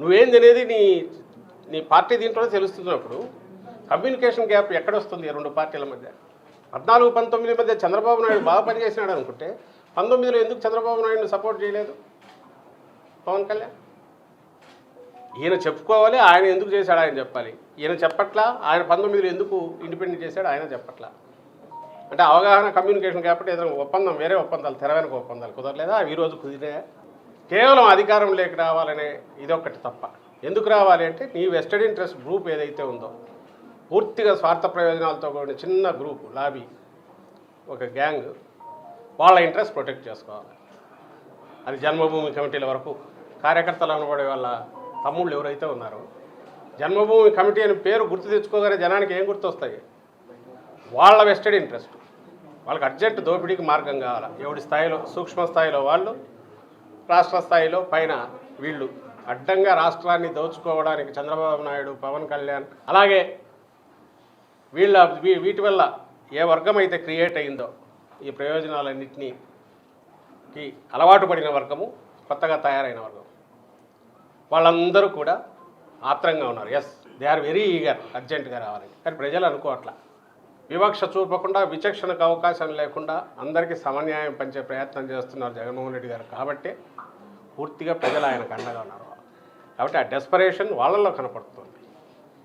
నువ్వేం తినేది నీ నీ పార్టీ దీంట్లోనే తెలుస్తున్నప్పుడు కమ్యూనికేషన్ గ్యాప్ ఎక్కడొస్తుంది ఈ రెండు పార్టీల మధ్య? పద్నాలుగు పంతొమ్మిది మధ్య చంద్రబాబు నాయుడు బాగా పనిచేసినాడు అనుకుంటే పంతొమ్మిదిలో ఎందుకు చంద్రబాబు నాయుడుని సపోర్ట్ చేయలేదు? పవన్ కళ్యాణ్? ఈయన చెప్పుకోవాలి ఆయన ఎందుకు చేశాడు ఆయన చెప్పాలి. ఈయన చెప్పట్లా ఆయన పంతొమ్మిదిలో ఎందుకు ఇండిపెండెంట్ చేశాడు ఆయన చెప్పట్లా. అంటే అవగాహన కమ్యూనికేషన్ కాబట్టి ఏదైనా ఒప్పందం వేరే ఒప్పందాలు తెరవైన ఒప్పందాలు కుదరలేదా? అవి ఈరోజు కుదిరే కేవలం అధికారం లేక రావాలనే ఇదొకటి తప్ప. ఎందుకు రావాలి అంటే నీ వెస్టెడ్ ఇంట్రెస్ట్ గ్రూప్ ఏదైతే ఉందో పూర్తిగా స్వార్థ ప్రయోజనాలతో కూడిన చిన్న గ్రూప్ లాబీ ఒక గ్యాంగ్ వాళ్ళ ఇంట్రెస్ట్ ప్రొటెక్ట్ చేసుకోవాలి. అది జన్మభూమి కమిటీల వరకు కార్యకర్తలు అనబడే వాళ్ళ తమ్ముళ్ళు ఎవరైతే ఉన్నారో జన్మభూమి కమిటీ అని పేరు గుర్తు తెచ్చుకోగానే జనానికి ఏం గుర్తొస్తాయి? వాళ్ళ వెస్టెడ్ ఇంట్రెస్ట్ వాళ్ళకి అర్జెంట్ దోపిడీకి మార్గం కావాలి? ఎవడి స్థాయిలో సూక్ష్మ స్థాయిలో వాళ్ళు రాష్ట్ర స్థాయిలో పైన వీళ్ళు అడ్డంగా రాష్ట్రాన్ని దోచుకోవడానికి చంద్రబాబు నాయుడు పవన్ కళ్యాణ్ అలాగే వీళ్ళ వీ- వీటి వల్ల ఏ వర్గం అయితే క్రియేట్ అయిందో ఈ ప్రయోజనాలన్నింటినీకి అలవాటు పడిన వర్గము కొత్తగా తయారైన వర్గం వాళ్ళందరూ కూడా ఆత్రంగా ఉన్నారు. Yes they are very eager అర్జెంటుగా రావాలని కానీ ప్రజలు అనుకోవట్లా. వివక్ష చూపకుండా విచక్షణకు అవకాశం లేకుండా అందరికీ సమన్యాయం పంచే ప్రయత్నం చేస్తున్నారు జగన్మోహన్ రెడ్డి గారు. కాబట్టి పూర్తిగా ప్రజలు ఆయనకు అండగా ఉన్నారు. కాబట్టి ఆ డెస్పరేషన్ వాళ్ళలో కనపడుతుంది.